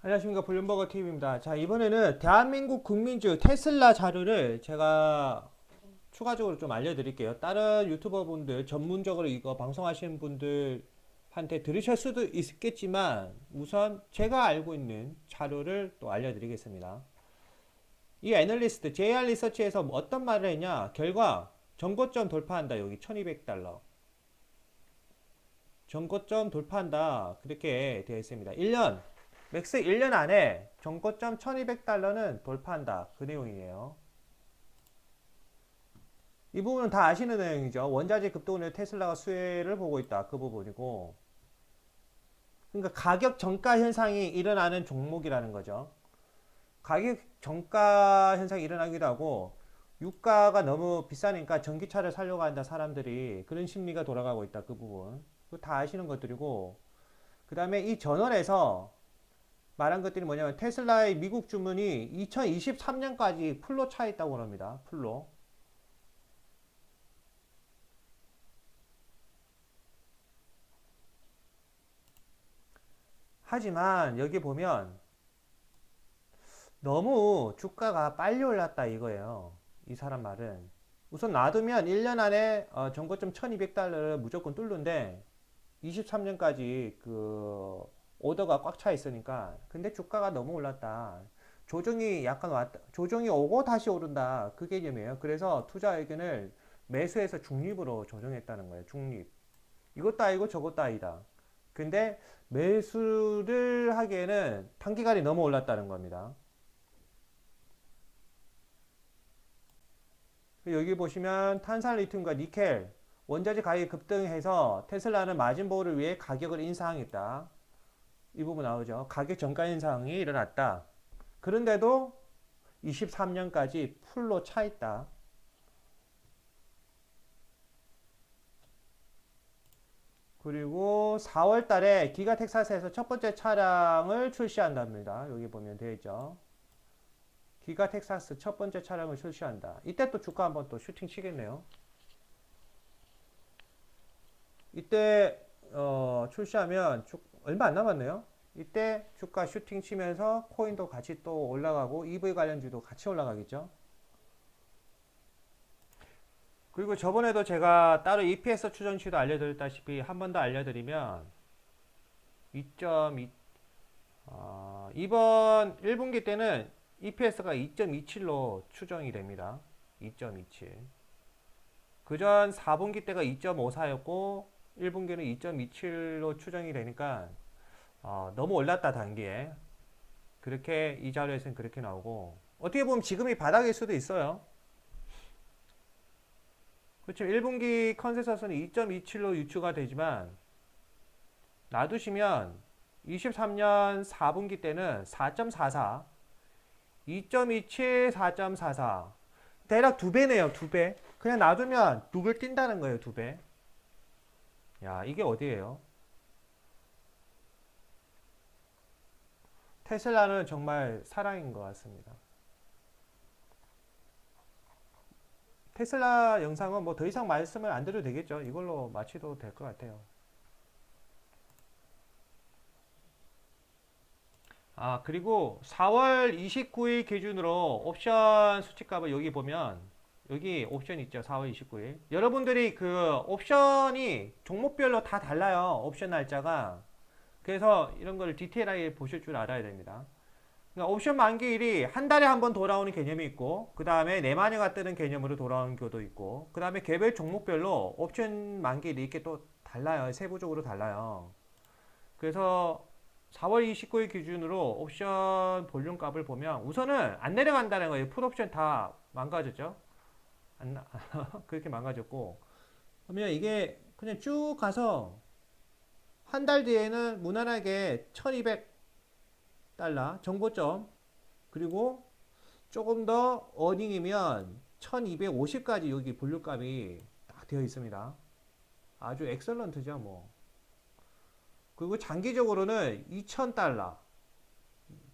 안녕하십니까 블룸버거 TV입니다. 자 이번에는 대한민국 국민주 테슬라 자료를 제가 추가적으로 좀 알려드릴게요. 다른 유튜버 분들 전문적으로 이거 방송하시는 분들한테 들으실 수도 있겠지만 우선 제가 알고 있는 자료를 또 알려드리겠습니다. 이 애널리스트 JR 리서치에서 어떤 말을 했냐? 결과 전고점 돌파한다. 여기 1200달러. 전고점 돌파한다. 그렇게 되어 있습니다. 1년 맥스 1년 안에 정고점 1200달러는 돌파한다. 그 내용이에요. 이 부분은 다 아시는 내용이죠. 원자재 급등으로 테슬라가 수혜를 보고 있다. 그 부분이고. 그러니까 가격 정가 현상이 일어나는 종목이라는 거죠. 가격 정가 현상이 일어나기도 하고 유가가 너무 비싸니까 전기차를 살려고 한다 사람들이 그런 심리가 돌아가고 있다. 그 부분. 다 아시는 것들이고 그 다음에 이 전원에서 말한 것들이 뭐냐면 테슬라의 미국 주문이 2023년까지 풀로 차 있다고 합니다. 풀로. 하지만 여기 보면 너무 주가가 빨리 올랐다 이거예요. 이 사람 말은. 우선 놔두면 1년 안에 어, 정고점 1200달러를 무조건 뚫는데 23년까지 그 오더가 꽉 차 있으니까 근데 주가가 너무 올랐다. 조정이 약간 왔다. 조정이 오고 다시 오른다. 그 개념이에요. 그래서 투자 의견을 매수해서 중립으로 조정했다는 거예요. 중립. 이것도 아니고 저것도 아니다. 근데 매수를 하기에는 단기간에 너무 올랐다는 겁니다. 여기 보시면 탄산 리튬과 니켈 원자재 가격이 급등해서 테슬라는 마진 보호를 위해 가격을 인상했다. 이 부분 나오죠. 가격 정가 인상이 일어났다. 그런데도 23년까지 풀로 차 있다. 그리고 4월 달에 기가 텍사스에서 첫 번째 차량을 출시한답니다. 여기 보면 되어 있죠. 기가 텍사스 첫 번째 차량을 출시한다. 이때 또 주가 한번 또 슈팅 치겠네요. 이때 어, 출시하면 주, 얼마 안 남았네요. 이때 주가 슈팅 치면서 코인도 같이 또 올라가고 EV 관련주도 같이 올라가겠죠. 그리고 저번에도 제가 따로 EPS 추정치도 알려드렸다시피 한 번 더 알려드리면 2.2 어, 이번 1분기 때는 EPS가 2.27로 추정이 됩니다. 2.27. 그전 4분기 때가 2.54였고 1분기는 2.27로 추정이 되니까 어, 너무 올랐다 단기에 그렇게 이 자료에서는 그렇게 나오고 어떻게 보면 지금이 바닥일 수도 있어요. 그렇죠. 1분기 컨센서스는 2.27로 유추가 되지만 놔두시면 23년 4분기 때는 4.44 2.27 4.44 대략 두 배네요 두 배. 그냥 놔두면 둑을 뛴다는 거예요 두 배. 야 이게 어디예요? 테슬라는 정말 사랑인 것 같습니다. 테슬라 영상은 뭐 더 이상 말씀을 안 드려도 되겠죠. 이걸로 마치도 될 것 같아요. 아, 그리고 4월 29일 기준으로 옵션 수치값을 여기 보면 여기 옵션 있죠. 4월 29일. 여러분들이 그 옵션이 종목별로 다 달라요. 옵션 날짜가. 그래서 이런 걸 디테일하게 보실 줄 알아야 됩니다. 그러니까 옵션 만기일이 한 달에 한 번 돌아오는 개념이 있고, 그 다음에 네 마녀가 뜨는 개념으로 돌아오는 경우도 있고, 그 다음에 개별 종목별로 옵션 만기일이 이렇게 또 달라요. 세부적으로 달라요. 그래서 4월 29일 기준으로 옵션 볼륨 값을 보면 우선은 안 내려간다는 거예요. 풀 옵션 다 망가졌죠? 안, 나- 그렇게 망가졌고. 그러면 이게 그냥 쭉 가서 한 달 뒤에는 무난하게 1200달러 정보점 그리고 조금 더 어닝이면 1250까지 여기 분류값이 딱 되어 있습니다. 아주 엑설런트죠, 뭐. 그리고 장기적으로는 2000달러.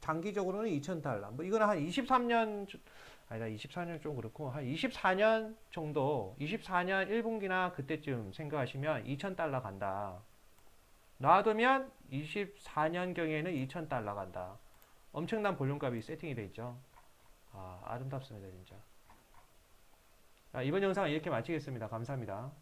장기적으로는 2000달러. 뭐 이거는 한 23년 아니다. 24년 좀 그렇고 한 24년 정도 24년 1분기나 그때쯤 생각하시면 2000달러 간다. 놔두면 24년경에는 2000달러 간다. 엄청난 볼륨값이 세팅이 되어 있죠. 아, 아름답습니다, 진짜. 자, 이번 영상 이렇게 마치겠습니다. 감사합니다.